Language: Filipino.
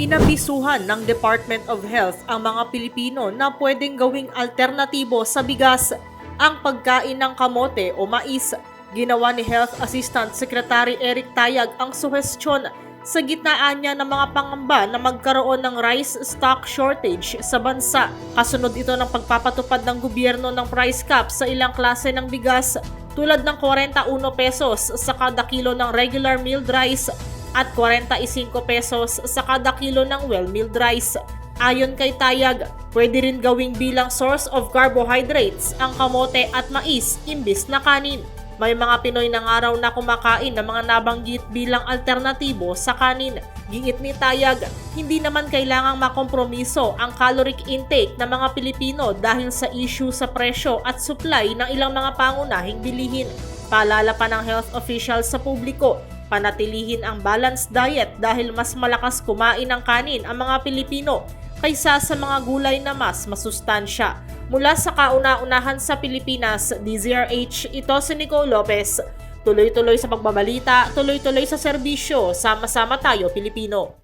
Inabisuhan ng Department of Health ang mga Pilipino na pwedeng gawing alternatibo sa bigas ang pagkain ng kamote o mais. Ginawa ni Health Assistant Secretary Eric Tayag ang suhestyon sa gitnaan niya ng mga pangamba na magkaroon ng rice stock shortage sa bansa. Kasunod ito ng pagpapatupad ng gobyerno ng price cap sa ilang klase ng bigas tulad ng 41 pesos sa kada kilo ng regular milled rice at 45 pesos sa kada kilo ng well-milled rice. Ayon kay Tayag, pwede rin gawing bilang source of carbohydrates ang kamote at mais imbis na kanin. May mga Pinoy ng araw na kumakain ng mga nabanggit bilang alternatibo sa kanin. Giit ni Tayag, hindi naman kailangang makompromiso ang caloric intake ng mga Pilipino dahil sa issue sa presyo at supply ng ilang mga pangunahing bilihin. Paalala pa ng health official sa publiko, panatilihin ang balanced diet dahil mas malakas kumain ng kanin ang mga Pilipino kaysa sa mga gulay na mas masustansya. Mula sa kauna-unahan sa Pilipinas, DZRH, ito si Nico Lopez. Tuloy-tuloy sa pagbabalita, tuloy-tuloy sa serbisyo, sama-sama tayo Pilipino.